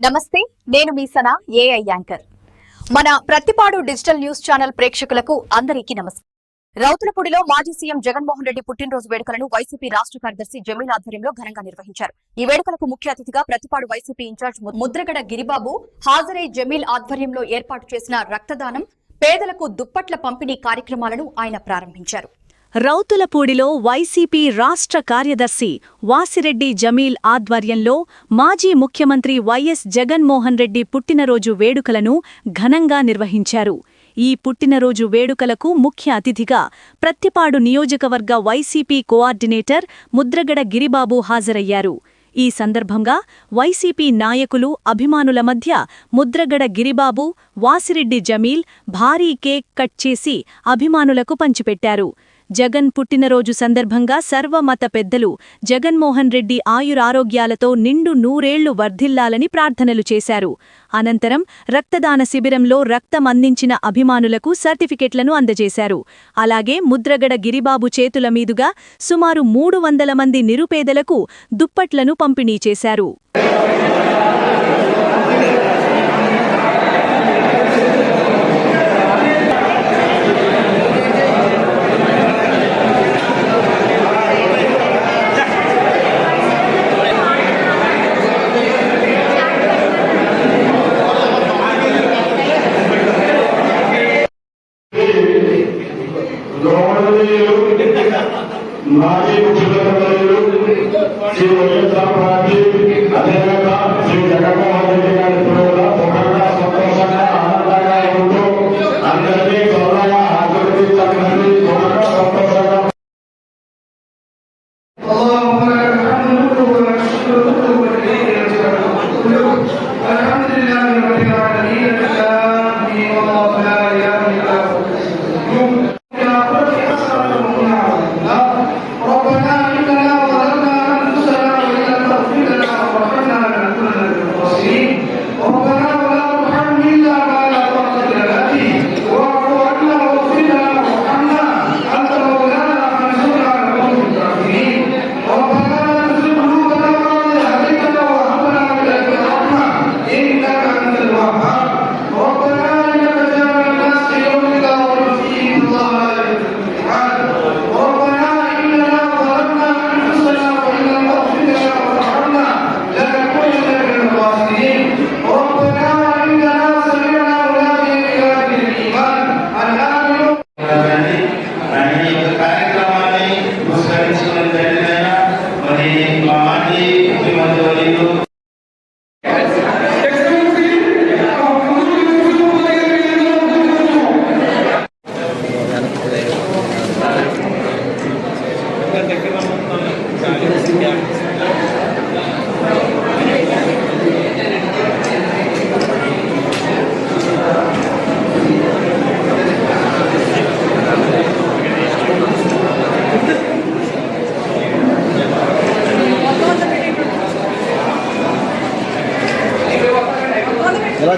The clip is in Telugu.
నమస్తే నేను మీ సనా ఏఐ యాంకర్. మన ప్రతిపాడు డిజిటల్ న్యూస్ ఛానల్ ప్రేక్షకులకు అందరికీ నమస్కారం. రౌతులపూడిలో మాజీ సీఎం జగన్మోహన్ రెడ్డి పుట్టినరోజు వేడుకలను వైసీపీ రాష్ట్ర కార్యదర్శి జమీల్ ఆధ్వర్యంలో ఘనంగా నిర్వహించారు. ఈ వేడుకలకు ముఖ్య అతిథిగా Prathipadu YCP in charge Mudragada Giribabu హాజరై జమీల్ ఆధ్వర్యంలో ఏర్పాటు చేసిన రక్తదానం పేదలకు దుప్పట్ల పంపిణీ కార్యక్రమాలను ఆయన ప్రారంభించారు. రౌతులపూడిలో వైసీపీ రాష్ట్ర కార్యదర్శి వాసిరెడ్డి జమీల్ ఆధ్వర్యంలో మాజీ ముఖ్యమంత్రి వైఎస్ జగన్మోహన్ రెడ్డి పుట్టినరోజు వేడుకలను ఘనంగా నిర్వహించారు. ఈ పుట్టినరోజు వేడుకలకు ముఖ్య అతిథిగా ప్రత్తిపాడు నియోజకవర్గ వైసీపీ కోఆర్డినేటర్ ముద్రగడ గిరిబాబు హాజరయ్యారు. ఈ సందర్భంగా వైసీపీ నాయకులు అభిమానుల మధ్య ముద్రగడ గిరిబాబు వాసిరెడ్డి జమీల్ భారీ కేక్ కట్ చేసి అభిమానులకు పంచిపెట్టారు. జగన్ పుట్టినరోజు సందర్భంగా సర్వమత పెద్దలు జగన్మోహన్ రెడ్డి ఆయురారోగ్యాలతో నిండు నూరేళ్ళు వర్ధిల్లాలని ప్రార్థనలు చేశారు. అనంతరం రక్తదాన శిబిరంలో రక్తం అందించిన అభిమానులకు సర్టిఫికెట్లను అందజేశారు. అలాగే ముద్రగడ గిరిబాబు చేతుల మీదుగా సుమారు మూడు వందల మంది నిరుపేదలకు దుప్పట్లను పంపిణీ చేశారు. ఎలా